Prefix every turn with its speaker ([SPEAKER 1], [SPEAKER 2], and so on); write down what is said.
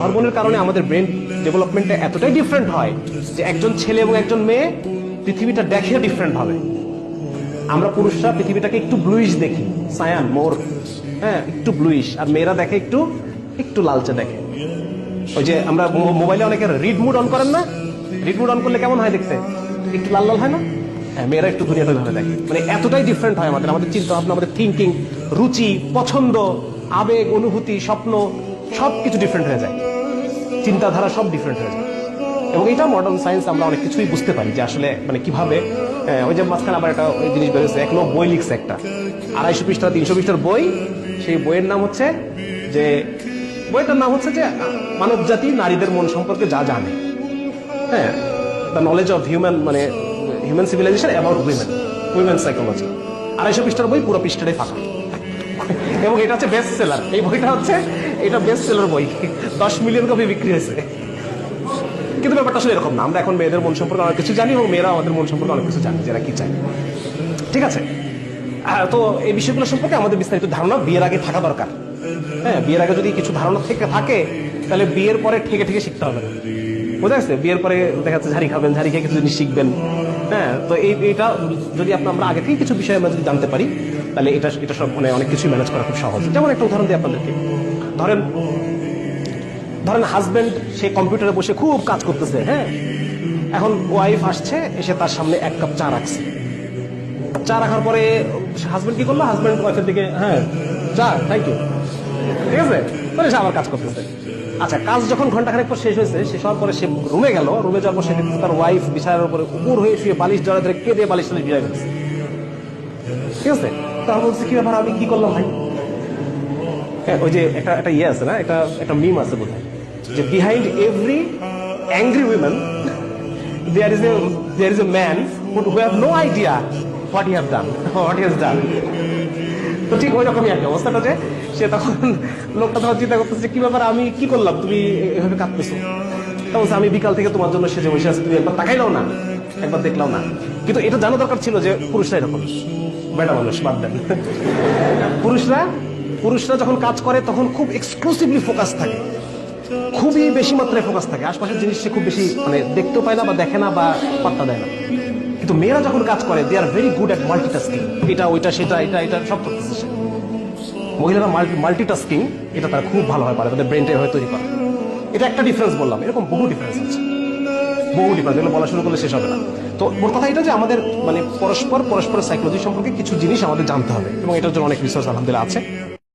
[SPEAKER 1] হরমোনের কারণে আমাদের ব্রেন ডেভেলপমেন্টে এতটাই ডিফারেন্ট হয় যে একজন ছেলে এবং একজন মেয়ে পৃথিবীটা দেখে ডিফারেন্ট হবে আমরা পুরুষরা পৃথিবীটাকে একটু ব্লুইশ দেখি। সায়ান, মোর হ্যাঁ একটু ব্লুইশ আর মেয়েরা দেখে একটু একটু লালচে দেখে। ওই যে আমরা মোবাইলে অনেকে রিড মুড অন করেন না? রিড মুড অন করলে কেমন হয় দেখতে? একটু লাল লাল হয় না? হ্যাঁ মেয়েরা একটু দুনিয়াটা ভাবে দেখে। মানে এতটাই ডিফারেন্ট হয় আমাদের। আমাদের চিন্তা ভাবনা আমাদের থিঙ্কিং রুচি, পছন্দ, আবেগ, অনুভূতি, স্বপ্ন সব কিছু ডিফারেন্ট হয়ে যায়। চিন্তাধারা সব ডিফারেন্ট হয়ে যায়। এবং এটা মডার্ন সায়েন্স আমরা অনেক কিছুই বুঝতে পারি যে আসলে মানে কীভাবে ওই যে মাঝখানে আবার একটা ওই জিনিস বেরোচ্ছে এক লোক বই লিখছে একটা। আড়াইশো পৃষ্ঠা, তিনশো পৃষ্ঠার বই, সেই বইয়ের নাম হচ্ছে যে, বইটার নাম হচ্ছে যে, মানব জাতি, নারীদের মন সম্পর্কে যা জানে। হ্যাঁ দ্য নলেজ অফ হিউম্যান মানে human civilisation about women women psychology আড়াইশো পৃষ্ঠার বই পুরো পৃষ্ঠাটাই ফাঁকা। এবং এটা হচ্ছে বেস্ট সেলার এই বইটা হচ্ছে এটা বেস্ট সেলার বই। দশ মিলিয়ন কপি বিক্রি হয়েছে। কিন্তু ব্যাপারটা আসলে এরকম না। আমরা এখন মেয়েদের মন সম্পর্কে অনেক কিছু জানি এবং মেয়েরা আমাদের মন সম্পর্কে অনেক কিছু জানি যারা কি চায়। ঠিক আছে? তো এই বিষয়গুলো সম্পর্কে আমাদের বিস্তারিত ধারণা বিয়ের আগে থাকা দরকার। হ্যাঁ বিয়ের আগে যদি কিছু ধারণা থেকে থাকে, তাহলে বিয়ের পরে ঠেকে ঠেকে শিখতে হবে। না বোঝা যাচ্ছে বিয়ের পরে দেখা যাচ্ছে ঝাড়ি খাবেন, ঝাড়ি খেয়ে কিছু জিনিস শিখবেন। হ্যাঁ তো এই এটা যদি আপনার আমরা আগে থেকে কিছু বিষয়ে আমরা যদি জানতে পারি, তাহলে এটা এটা সব মানে অনেক কিছুই ম্যানেজ করা খুব সহজ। যেমন একটা উদাহরণ দিই আপনাদেরকে। ধরেন ধরেন হাজবেন্ড সে কম্পিউটারে বসে খুব কাজ করতেছে হ্যাঁ? এখন ওয়াইফ আসছে, এসে তার সামনে এক কাপ চা রাখছে। চা রাখার পরে হাজবেন্ড কি করল? হাজবেন্ড ওয়াইফের দিকে হ্যাঁ চা থ্যাংক ইউ ঠিক আছে? পরে সে আবার কাজ করতেছে। আচ্ছা কাজ যখন ঘণ্টা ঘন্টাখানেক পর শেষ হয়েছে, শেষ হওয়ার পরে সে রুমে গেল। রুমে যাওয়ার পর সে তার ওয়াইফ বিছানার উপরে উপর হয়ে শুয়ে বালিশ জড়া ধরে কেঁদে বালিশ টালিশ গেছে ঠিক আছে? তারপর বলছে, কি ব্যাপার? আমি কি করলাম ভাই? ওই যে একটা একটা ইয়ে আছে না, একটা একটা মিম আছে বোধ যে behind every angry women there is a there is a man who have no idea what he have done what has done তো ঠিক ওই রকমই একটা অবস্থাটা যে সে তখন লোকটা তখন চিন্তা করতেছে কি ব্যাপার, আমি কি করলাম, তুমি এভাবে কাঁদতেছো? তা বলছে, আমি বিকাল থেকে তোমার জন্য সেজে বসে আছি, তুমি একবার তাকাইলাও না, একবার দেখলাও না। কিন্তু এটা জানা দরকার ছিল যে পুরুষরা এরকম। বেটা মানুষ, বাদ দেন। পুরুষরা পুরুষরা যখন কাজ করে, তখন খুব এক্সক্লুসিভলি ফোকাস থাকে। খুবই বেশি মাত্রায় ফোকাস থাকে। আশপাশের জিনিস সে খুব বেশি মানে দেখতেও পায় না বা দেখে না বা পাত্তা দেয় না। কিন্তু মেয়েরা যখন কাজ করে they are very good at multitasking এটা, ওইটা, সেটা, এটা এটা, সব করতেছে মহিলারা মাল্টিটাস্কিং এটা তারা খুব ভালোভাবে পারে, তাদের ব্রেনটা হয়ে তৈরি করে। এটা একটা ডিফারেন্স বললাম। এরকম বহু ডিফারেন্স আছে। বহু ডিফারেন্স এগুলো বলা শুরু করলে শেষ হবে না। তো মোট কথা এটা যে আমাদের মানে পরস্পর, পরস্পরের সাইকোলজি সম্পর্কে কিছু জিনিস আমাদের জানতে হবে। এবং এটার জন্য অনেক রিসার্চ আলহামদুলিল্লাহ আছে।